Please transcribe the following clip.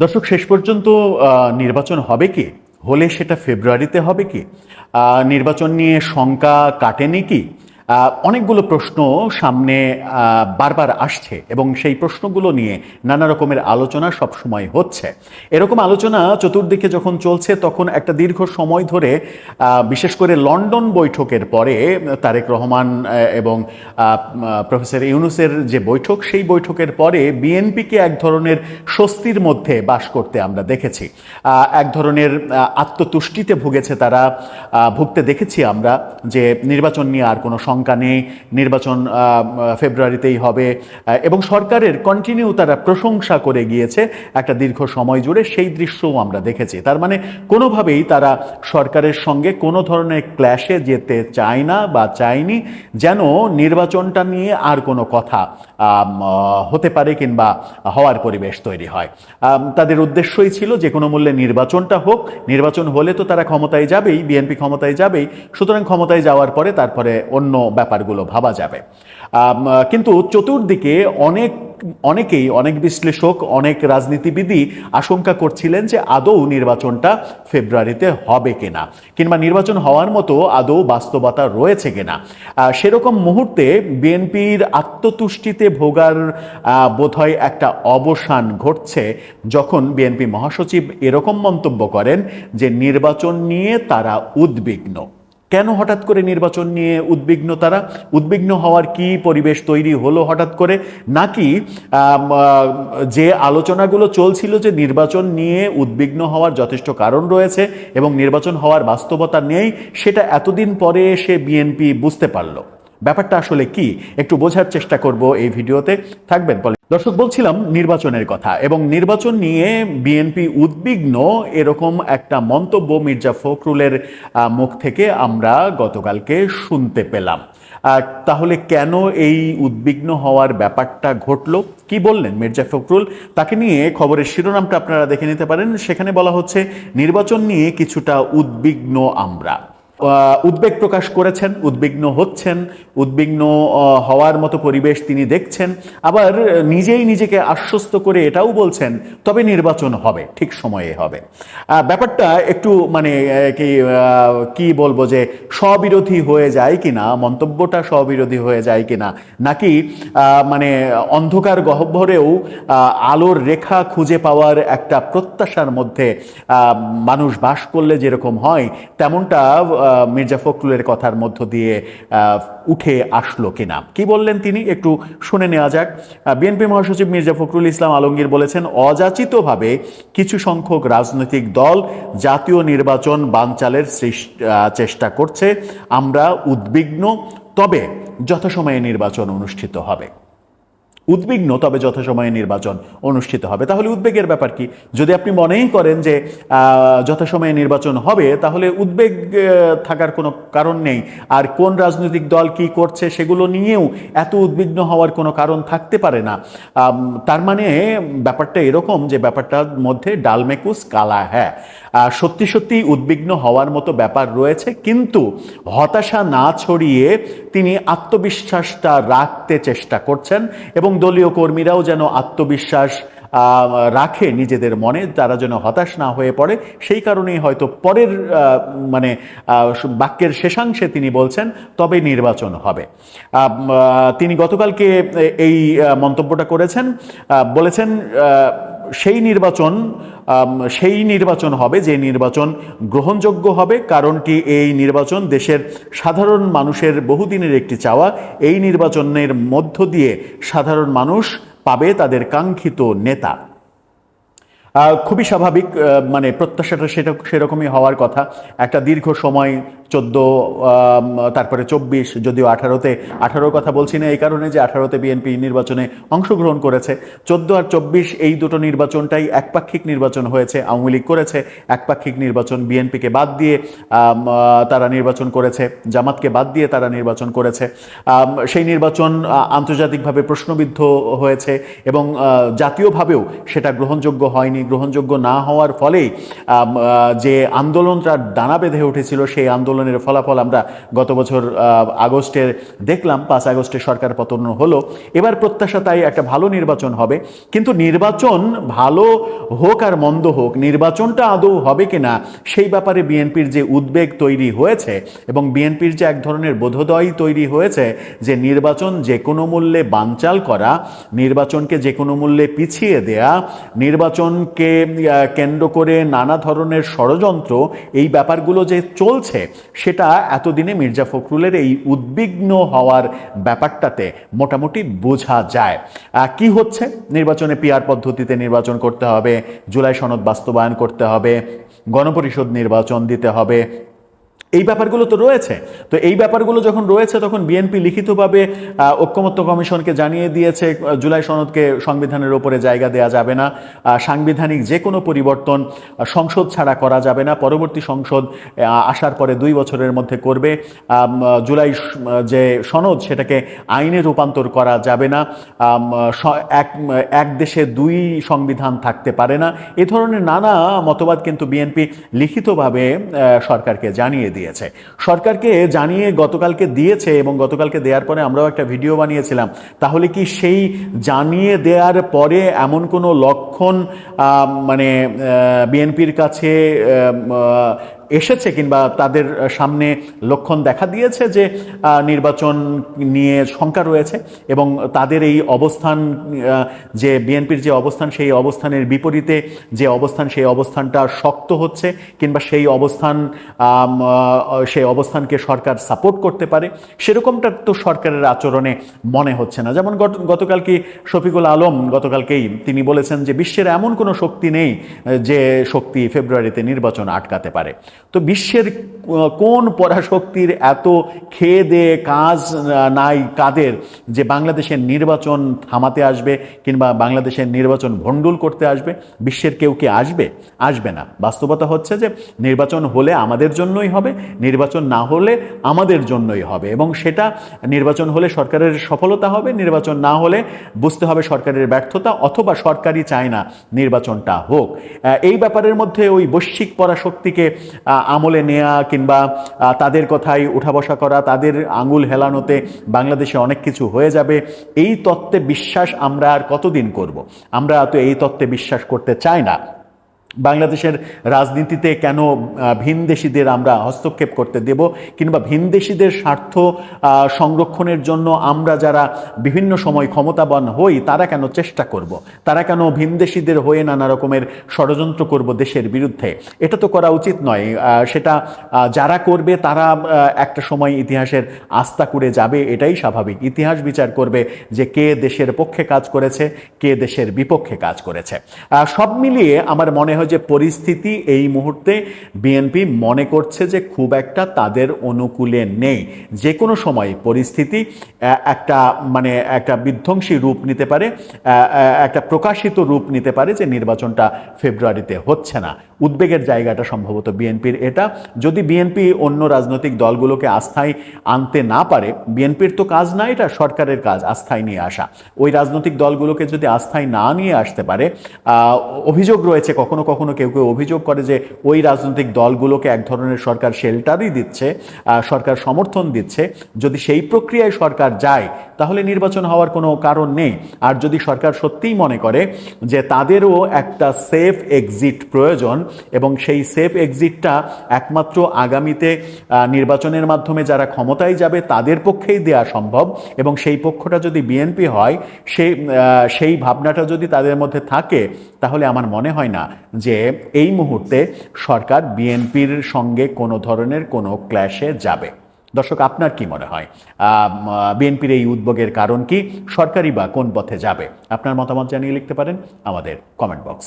দর্শক, শেষ পর্যন্ত নির্বাচন হবে কি? হলে সেটা ফেব্রুয়ারিতে হবে কি? নির্বাচন নিয়ে শঙ্কা কাটেনি কি? অনেকগুলো প্রশ্ন সামনে বারবার আসছে এবং সেই প্রশ্নগুলো নিয়ে নানা রকমের আলোচনা সবসময় হচ্ছে। এরকম আলোচনা চতুর্দিকে যখন চলছে, তখন একটা দীর্ঘ সময় ধরে বিশেষ করে লন্ডন বৈঠকের পরে তারেক রহমান এবং প্রফেসর ইউনুসের যে বৈঠক, সেই বৈঠকের পরে বিএনপিকে এক ধরনের স্বস্তির মধ্যে বাস করতে আমরা দেখেছি। এক ধরনের আত্মতুষ্টিতে ভুগেছে তারা। ভুগতে দেখেছি আমরা যে নির্বাচন নিয়ে আর কোনো শঙ্কা নেই নির্বাচন ফেব্রুয়ারিতেই হবে। এবং সরকারের কন্টিনিউ তারা প্রশংসা করে গিয়েছে একটা দীর্ঘ সময় জুড়ে, সেই দৃশ্যও আমরা দেখেছি। তার মানে কোনোভাবেই তারা সরকারের সঙ্গে কোনো ধরনের ক্ল্যাশে যেতে চায় না বা চায়নি যেন নির্বাচনটা নিয়ে আর কোনো কথা হতে পারে কিংবা হওয়ার পরিবেশ তৈরি হয়। তাদের উদ্দেশ্যই ছিল যে কোনো মূল্যে নির্বাচনটা হোক। নির্বাচন হলে তো তারা ক্ষমতায় যাবেই, বিএনপি ক্ষমতায় যাবেই। সুতরাং ক্ষমতায় যাওয়ার পরে তারপরে অন্য ব্যাপারগুলো ভাবা যাবে। কিন্তু চতুর্দিকে অনেক, অনেকেই, অনেক বিশ্লেষক, অনেক রাজনীতিবিদই আশঙ্কা করছিলেন যে আদৌ নির্বাচনটা ফেব্রুয়ারিতে হবে কিনা, কিংবা নির্বাচন হওয়ার মতো আদৌ বাস্তবতা রয়েছে কিনা। সেরকম মুহূর্তে বিএনপির আত্মতুষ্টিতে ভোগার বোধহয় একটা অবসান ঘটছে যখন বিএনপি মহাসচিব এরকম মন্তব্য করেন যে নির্বাচন নিয়ে তারা উদ্বিগ্ন। কেন হঠাৎ করে নির্বাচন নিয়ে উদ্বিগ্ন তারা? উদ্বিগ্ন হওয়ার কি পরিবেশ তৈরি হলো হঠাৎ করে? নাকি যে আলোচনাগুলো চলছিল যে নির্বাচন নিয়ে উদ্বিগ্ন হওয়ার যথেষ্ট কারণ রয়েছে এবং নির্বাচন হওয়ার বাস্তবতা নেই, সেটা এতদিন পরে এসে বিএনপি বুঝতে পারল। ব্যাপারটা আসলে কি? একটু বোঝার চেষ্টা করব এই ভিডিওতে। থাকবেন দর্শক, বলছিলাম নির্বাচনের কথা এবং নির্বাচন নিয়ে বিএনপি উদ্বিগ্ন এরকম একটা মন্তব্য মির্জা ফখরুলের মুখ থেকে আমরা গতকালকে শুনতে পেলাম। তাহলে কেন এই উদ্বিগ্ন হওয়ার ব্যাপারটা ঘটলো? কি বললেন মির্জা ফখরুল? তাকে নিয়ে খবরের শিরোনামটা আপনারা দেখে নিতে পারেন। সেখানে বলা হচ্ছে, নির্বাচন নিয়ে কিছুটা উদ্বিগ্ন আমরা। উদ্বেগ প্রকাশ করেছেন, উদ্বিগ্ন হচ্ছেন, উদ্বিগ্ন হওয়ার মতো পরিবেশ তিনি দেখছেন, আবার নিজেই নিজেকে আশ্বস্ত করে এটাও বলছেন, তবে নির্বাচন হবে, ঠিক সময়ে হবে। ব্যাপারটা একটু মানে কি কি বলব যে স্ববিরোধী হয়ে যায় কিনা, মন্তব্যটা স্ববিরোধী হয়ে যায় কিনা, নাকি মানে অন্ধকার গহ্বরেও আলোর রেখা খুঁজে পাওয়ার একটা প্রত্যাশার মধ্যে মানুষ বাস করলে যেরকম হয়, তেমনটা মির্জা ফখরুলের কথার মধ্য দিয়ে উঠে আসলো কিনা? কি বললেন তিনি? একটু শুনে নেওয়া যাক। বিএনপি মহাসচিব মির্জা ফখরুল ইসলাম আলমগীর বলেছেন, অযাচিতভাবে কিছু সংখ্যক রাজনৈতিক দল জাতীয় নির্বাচন বানচালের চেষ্টা করছে। আমরা উদ্বিগ্ন। তবে যথাসময়ে নির্বাচন অনুষ্ঠিত হবে। উদ্বিগ্ন, তবে যথাসময়ে নির্বাচন অনুষ্ঠিত হবে। তাহলে উদ্বেগের ব্যাপার কি? যদি আপনি মনেই করেন যে যথাসময়ে নির্বাচন হবে, তাহলে উদ্বেগ থাকার কোনো কারণ নেই। আর কোন রাজনৈতিক দল কি করছে সেগুলো নিয়েও এত উদ্বিগ্ন হওয়ার কোনো কারণ থাকতে পারে না। তার মানে ব্যাপারটা এরকম যে, ব্যাপারটার মধ্যে ডালমেকুস কালা হ্যাঁ। সত্যি সত্যি উদ্বিগ্ন হওয়ার মতো ব্যাপার রয়েছে, কিন্তু হতাশা না ছড়িয়ে তিনি আত্মবিশ্বাসটা রাখতে চেষ্টা করছেন এবং দলীয় কর্মীরাও যেন আত্মবিশ্বাস রাখে নিজেদের মনে, তারা যেন হতাশ না হয়ে পড়ে। সেই কারণেই হয়তো পরের মানে বাক্যের শেষাংশে তিনি বলছেন, তবে নির্বাচন হবে। তিনি গতকালকে এই মন্তব্যটা করেছেন। বলেছেন সেই নির্বাচন সেই নির্বাচন হবে যে নির্বাচন গ্রহণযোগ্য হবে, কারণটি এই নির্বাচন দেশের সাধারণ মানুষের বহুদিনের একটি চাওয়া। এই নির্বাচনের মধ্য দিয়ে সাধারণ মানুষ পাবে তাদের কাঙ্ক্ষিত নেতা। খুবই স্বাভাবিক মানে প্রত্যাশাটা সেটা, সেরকমই হওয়ার কথা। একটা দীর্ঘ সময় চোদ্দ তারপরে চব্বিশ, যদিও আঠারোতে, আঠারোর কথা বলছি না এই কারণে যে আঠারোতে বিএনপি নির্বাচনে অংশগ্রহণ করেছে। চোদ্দ আর চব্বিশ এই দুটো নির্বাচনটাই একপাক্ষিক নির্বাচন হয়েছে, আওয়ামী লীগ করেছে, একপাক্ষিক নির্বাচন বিএনপিকে বাদ দিয়ে তারা নির্বাচন করেছে, জামাতকে বাদ দিয়ে তারা নির্বাচন করেছে। সেই নির্বাচন আন্তর্জাতিকভাবে প্রশ্নবিদ্ধ হয়েছে এবং জাতীয়ভাবেও সেটা গ্রহণযোগ্য হয়নি। গ্রহণযোগ্য না হওয়ার ফলেই যে আন্দোলনটা ডানা বেঁধে উঠেছিল, সেই আন্দোলন আন্দোলনের ফলাফল আমরা গত বছর আগস্টে দেখলাম, পাঁচ আগস্টে সরকার পতন হলো। এবার প্রত্যাশা তাই একটা ভালো নির্বাচন হবে। কিন্তু নির্বাচন ভালো হোক আর মন্দ হোক, নির্বাচনটা আদৌ হবে কিনা, সেই ব্যাপারে বিএনপির যে উদ্বেগ তৈরি হয়েছে এবং বিএনপির যে এক ধরনের বোধোদয় তৈরি হয়েছে যে নির্বাচন যে কোনো মূল্যে বানচাল করা, নির্বাচনকে যে কোনো মূল্যে পিছিয়ে দেয়া, নির্বাচনকে কেন্দ্র করে নানা ধরনের ষড়যন্ত্র, এই ব্যাপারগুলো যে চলছে সেটা এতদিনে মির্জা ফখরুলের এই উদ্বিগ্ন হওয়ার ব্যাপারটাতে মোটামুটি বোঝা যায়। কি হচ্ছে? নির্বাচনে পিয়ার পদ্ধতিতে নির্বাচন করতে হবে, জুলাই সনদ বাস্তবায়ন করতে হবে, গণপরিষদ নির্বাচন দিতে হবে এই ব্যাপারগুলো তো রয়েছে। তো এই ব্যাপারগুলো যখন রয়েছে, তখন বিএনপি লিখিতভাবে ঐক্যমত্য কমিশনকে জানিয়ে দিয়েছে জুলাই সনদকে সংবিধানের ওপরে জায়গা দেওয়া যাবে না সাংবিধানিক যে কোনো পরিবর্তন সংসদ ছাড়া করা যাবে না, পরবর্তী সংসদ আসার পরে দুই বছরের মধ্যে করবে জুলাই যে সনদ, সেটাকে আইনে রূপান্তর করা যাবে না এক এক দেশে দুই সংবিধান থাকতে পারে না। এ ধরনের নানা মতবাদ কিন্তু বিএনপি লিখিতভাবে সরকারকে জানিয়ে দিয়েছে। সরকারকে জানিয়ে গতকালকে দিয়েছে এবং গতকালকে দেওয়ার পরে আমরাও একটা ভিডিও বানিয়েছিলাম। তাহলে কি সেই জানিয়ে দেওয়ার পরে এমন কোনো লক্ষণ মানে বিএনপির কাছে এসেছে কিংবা তাদের সামনে লক্ষণ দেখা দিয়েছে যে নির্বাচন নিয়ে শঙ্কা রয়েছে এবং তাদের এই অবস্থান যে বিএনপির যে অবস্থান, সেই অবস্থানের বিপরীতে যে অবস্থান, সেই অবস্থানটা শক্ত হচ্ছে কিংবা সেই অবস্থান সেই অবস্থানকে সরকার সাপোর্ট করতে পারে। সেরকমটা তো সরকারের আচরণে মনে হচ্ছে না। যেমন গতকাল কি শফিকুল আলম, গতকালকেই তিনি বলেছেন যে, বিশ্বের এমন কোনো শক্তি নেই যে শক্তি ফেব্রুয়ারিতে নির্বাচন আটকাতে পারে। তো বিশ্বের কোন পরাশক্তির এত খেয়ে কাজ নাই কাদের যে বাংলাদেশের নির্বাচন থামাতে আসবে কিংবা বাংলাদেশের নির্বাচন ভণ্ডুল করতে আসবে? বিশ্বের কেউ কি আসবে? আসবে না। বাস্তবতা হচ্ছে যে নির্বাচন হলে আমাদের জন্যই হবে, নির্বাচন না হলে আমাদের জন্যই হবে এবং সেটা নির্বাচন হলে সরকারের সফলতা হবে, নির্বাচন না হলে বুঝতে হবে সরকারের ব্যর্থতা অথবা সরকারই চায় না নির্বাচনটা হোক। এই ব্যাপারের মধ্যে ওই বৈশ্বিক পরাশক্তিকে আমলে নেয়া কিংবা তাদের কথাই উঠা বসা করা, তাদের আঙুল হেলানোতে বাংলাদেশে অনেক কিছু হয়ে যাবে, এই তত্ত্বে বিশ্বাস আমরা আর কতদিন করব? আমরা তো এই তত্ত্বে বিশ্বাস করতে চাই না। বাংলাদেশের রাজনীতিতে কেন ভিনদেশিদের আমরা হস্তক্ষেপ করতে দেব কিংবা ভিনদেশিদের স্বার্থ সংরক্ষণের জন্য আমরা যারা বিভিন্ন সময় ক্ষমতাবান হই, তারা কেন চেষ্টা করব? তারা কেন ভিনদেশিদের হয়ে নানা রকমের ষড়যন্ত্র করব দেশের বিরুদ্ধে? এটা তো করা উচিত নয়। সেটা যারা করবে, তারা একটা সময় ইতিহাসের আস্থা করে যাবে, এটাই স্বাভাবিক। ইতিহাস বিচার করবে যে কে দেশের পক্ষে কাজ করেছে, কে দেশের বিপক্ষে কাজ করেছে। সব মিলিয়ে আমার মনে হয় যে পরিস্থিতি এই মুহূর্তে বিএনপি মনে করছে যে খুব একটা তাদের অনুকূলে নেই। যে কোনো সময় পরিস্থিতি একটা মানে একটা বিধ্বংসী রূপ নিতে পারে একটা প্রকাশিত রূপ নিতে পারে যে নির্বাচনটা ফেব্রুয়ারিতে হচ্ছে না। উদ্বেগের জায়গাটা সম্ভবত বিএনপির এটা। যদি বিএনপি অন্য রাজনৈতিক দলগুলোকে আস্থায় আনতে না পারে, বিএনপির তো কাজ না, এটা সরকারের কাজ, আস্থায় নিয়ে আসা। ওই রাজনৈতিক দলগুলোকে যদি আস্থায় না নিয়ে আসতে পারে অভিযোগ রয়েছে, কখনো কখনো কেউ কেউ অভিযোগ করে যে ওই রাজনৈতিক দলগুলোকে এক ধরনের সরকার শেল্টারই দিচ্ছে সরকার সমর্থন দিচ্ছে। যদি সেই প্রক্রিয়ায় সরকার যায়, তাহলে নির্বাচন হওয়ার কোনো কারণ নেই। আর যদি সরকার সত্যিই মনে করে যে তাদেরও একটা সেফ এক্সিট প্রয়োজন এবং সেই সেফ এক্সিটটা একমাত্র আগামীতে নির্বাচনের মাধ্যমে যারা ক্ষমতায় যাবে তাদের পক্ষেই দেয়া সম্ভব এবং সেই পক্ষটা যদি বিএনপি হয় সেই সেই ভাবনাটা যদি তাদের মধ্যে থাকে, তাহলে আমার মনে হয় না যে এই মুহূর্তে সরকার বিএনপির সঙ্গে কোনো ধরনের কোনো ক্ল্যাশে যাবে। দর্শক, আপনার কি মনে হয়? বিএনপির এই উদ্যোগের কারণ কি? সরকারি বা কোন পথে যাবে? আপনার মতামত জানিয়ে লিখতে পারেন আমাদের কমেন্ট বক্স